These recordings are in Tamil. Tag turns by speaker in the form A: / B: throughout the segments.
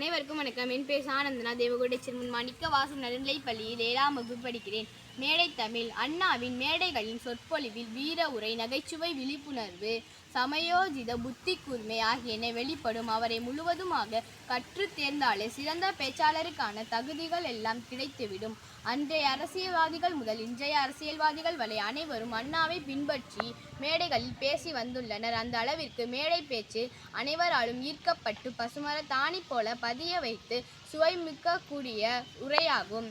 A: அனைவருக்கும் வணக்கம். என் பேர் ஆனந்தனா தேவகோடை சிறுமன் மாணிக்க வாசம் நடுநிலைப் பள்ளியில் ஏழாம் வகுப்பு படிக்கிறேன். மேடை தமிழ் அண்ணாவின் மேடைகளின் சொற்பொழிவில் வீர உரை நகைச்சுவை விழிப்புணர்வு சமயோஜித புத்தி கூர்மை ஆகியன வெளிப்படும். அவரை முழுவதுமாக கற்று தேர்ந்தாலே சிறந்த பேச்சாளருக்கான தகுதிகள் எல்லாம் கிடைத்துவிடும். அன்றைய அரசியல்வாதிகள் முதல் இன்றைய அரசியல்வாதிகள் வரை அனைவரும் அண்ணாவை பின்பற்றி மேடைகளில் பேசி வந்துள்ளனர். அந்த அளவிற்கு மேடை பேச்சு அனைவராலும் ஈர்க்கப்பட்டு பசுமர தாணி போல பதிய வைத்து சுவைமிக்க கூடிய உரையாகும்.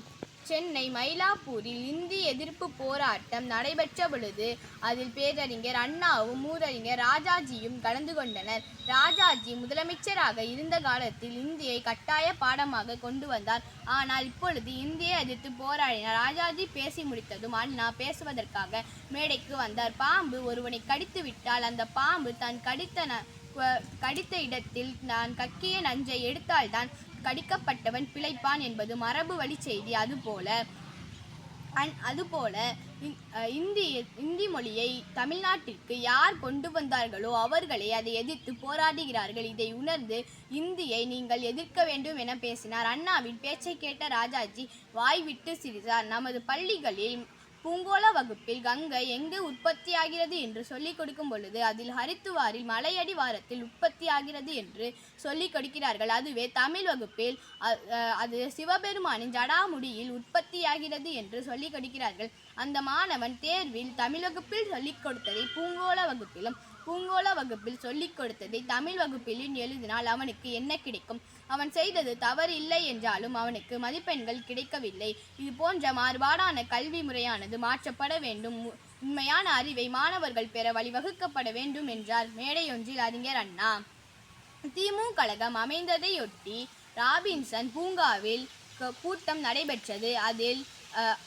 A: சென்னை மயிலாப்பூரில் இந்தி எதிர்ப்பு போராட்டம் நடைபெற்ற பொழுது அதில் பேரறிஞர் அண்ணாவும் மூதறிஞர் ராஜாஜியும் கலந்து கொண்டனர். ராஜாஜி முதலமைச்சராக இருந்த காலத்தில் இந்தியை கட்டாய பாடமாக கொண்டு வந்தார். ஆனால் இப்பொழுது இந்தியை எதிர்த்து போராடினார் ராஜாஜி பேசி முடித்ததும் அண்ணா பேசுவதற்காக மேடைக்கு வந்தார். பாம்பு ஒருவனை கடித்து விட்டால் அந்த பாம்பு தான் கடித்த ந- க- கடித்த இடத்தில் நான் கக்கிய நஞ்சை எடுத்தால்தான் கடிக்கப்பட்டவன் பிழைப்பான் என்பது மரபு வழி செய்தி. அதுபோல அந் அதுபோல இந்- இந்தி இந்தி மொழியை தமிழ்நாட்டிற்கு யார் கொண்டு வந்தார்களோ அவர்களே அதை எதிர்த்து போராடுகிறார்கள். இதை உணர்ந்து இந்தியை நீங்கள் எதிர்க்க வேண்டும் என பேசினார். அண்ணாவின் பேச்சை கேட்ட ராஜாஜி வாய் விட்டு சிரித்தார். நமது பள்ளிகளில் பூங்கோள வகுப்பில் கங்கை எங்கு உற்பத்தியாகிறது என்று சொல்லிக் கொடுக்கும் பொழுது அதில் ஹரித்துவாரில் மலையடி வாரத்தில் உற்பத்தியாகிறது என்று சொல்லிக் கொடுக்கிறார்கள். அதுவே தமிழ் வகுப்பில் அ- அது சிவபெருமானின் ஜடாமுடியில் உற்பத்தியாகிறது என்று சொல்லிக் கொடுக்கிறார்கள். அந்த மாணவன் தேர்வில் தமிழ் வகுப்பில் சொல்லிக் கொடுத்ததை பூங்கோள வகுப்பிலும் பூங்கோள வகுப்பில் சொல்லிக் கொடுத்ததை தமிழ் வகுப்பிலும் எழுதினால் அவனுக்கு என்ன கிடைக்கும்? அவன் செய்தது தவறு இல்லை என்றாலும் அவனுக்கு மதிப்பெண்கள் கிடைக்கவில்லை. இது போன்ற மாறுபாடான கல்வி முறையானது மாற்றப்பட வேண்டும். உண்மையான அறிவை மாணவர்கள் பெற வழிவகுக்கப்பட வேண்டும் என்றார் மேடையொன்றில் அறிஞர் அண்ணா. திமு கழகம் அமைந்ததையொட்டி ராபின்சன் பூங்காவில் கூட்டம் நடைபெற்றது. அதில்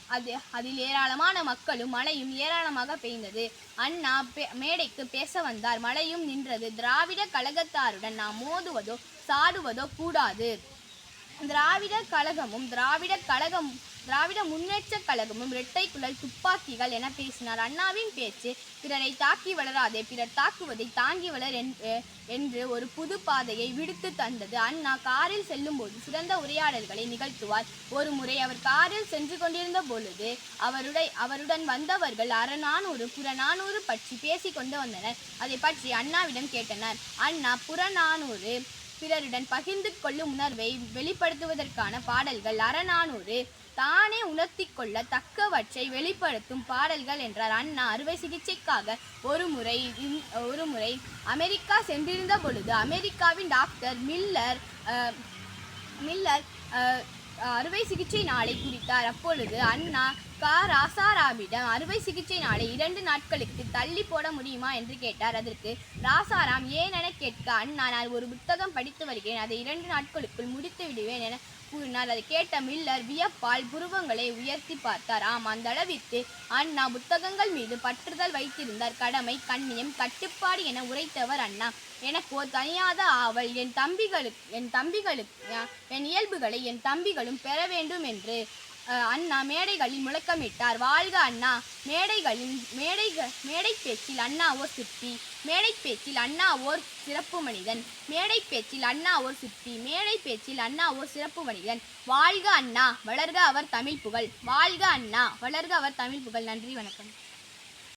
A: அது அதில் ஏராளமான மக்களும் மழையும் ஏராளமாக பெய்ந்தது. அண்ணா பே- மேடைக்கு பேச வந்தார். மழையும் நின்றது. திராவிட கழகத்தாருடன் நாம் மோதுவதோ சாடுவதோ கூடாது. திராவிட கழகமும் திராவிட கழகம் திராவிட முன்னேற்ற கழகமும் இரட்டை குழல் துப்பாக்கிகள் என பேசினார். அண்ணாவின் பேச்சு பிறரை தாக்கி வளராதே பிறர் தாக்குவதை தாங்கி வளர் என்று ஒரு புது பாதையை விடுத்து தந்தது. அண்ணா காரில் செல்லும்போது சிறந்த உரையாடல்களை நிகழ்த்துவார். ஒரு முறை அவர் காரில் சென்று கொண்டிருந்த பொழுது அவருடைய அவருடன் வந்தவர்கள் அறநானூறு புறநானூறு பற்றி பேசிக் கொண்டு வந்தனர். அதை பற்றி அண்ணாவிடம் கேட்டனர். அண்ணா புறநானூறு பிறருடன் பகிர்ந்து கொள்ளும் உணர்வை வெளிப்படுத்துவதற்கான பாடல்கள் அறநானூறு. தானே உணர்த்தி கொள்ள தக்கவற்றை வெளிப்படுத்தும் பாடல்கள் என்றார் அண்ணா. அறுவை சிகிச்சைக்காக ஒரு முறை இந்- ஒரு முறை அமெரிக்கா சென்றிருந்த பொழுது அமெரிக்காவின் டாக்டர் மில்லர் மில்லர் அறுவை சிகிச்சை நாளை குறித்தார். அப்பொழுது அண்ணா கா. ராசாராமிடம் அறுவை சிகிச்சை நாளை இரண்டு நாட்களுக்கு தள்ளி போட முடியுமா என்று கேட்டார். அதற்கு ராசாராம் ஏன் என கேட்க அண்ணா நான் ஒரு புத்தகம் படித்து வருகிறேன். அதை இரண்டு நாட்களுக்குள் முடித்து விடுவேன் என கூறினார். அதை கேட்ட மில்லர் வியப்பால் புருவங்களை உயர்த்தி பார்த்தார். ஆம் அந்த அளவிற்கு அண்ணா புத்தகங்கள் மீது பற்றுதல் வைத்திருந்தார். கடமை கண்ணியம் கட்டுப்பாடு என உரைத்தவர் அண்ணா. எனக்கோ தனியாத ஆவல் என் தம்பிகளுக்கு என் தம்பிகளுக்கு என் இயல்புகளை என் தம்பிகளும் பெற வேண்டும் என்று அண்ணா மேடைகளில் முழக்கமிட்டார். வாழ்க அண்ணா மேடைகளில் மேடை மேடை பேச்சில் அண்ணா ஓர் சிற்பி மேடை பேச்சில் அண்ணா ஓர் சிறப்பு மனிதன் மேடை பேச்சில் அண்ணா ஓர் சிற்பி மேடை பேச்சில் அண்ணா ஓர் சிறப்பு மனிதன். வாழ்க அண்ணா வளர்க அவர் தமிழ் புகழ் வாழ்க அண்ணா வளர்க அவர் தமிழ் புகழ். நன்றி வணக்கம்.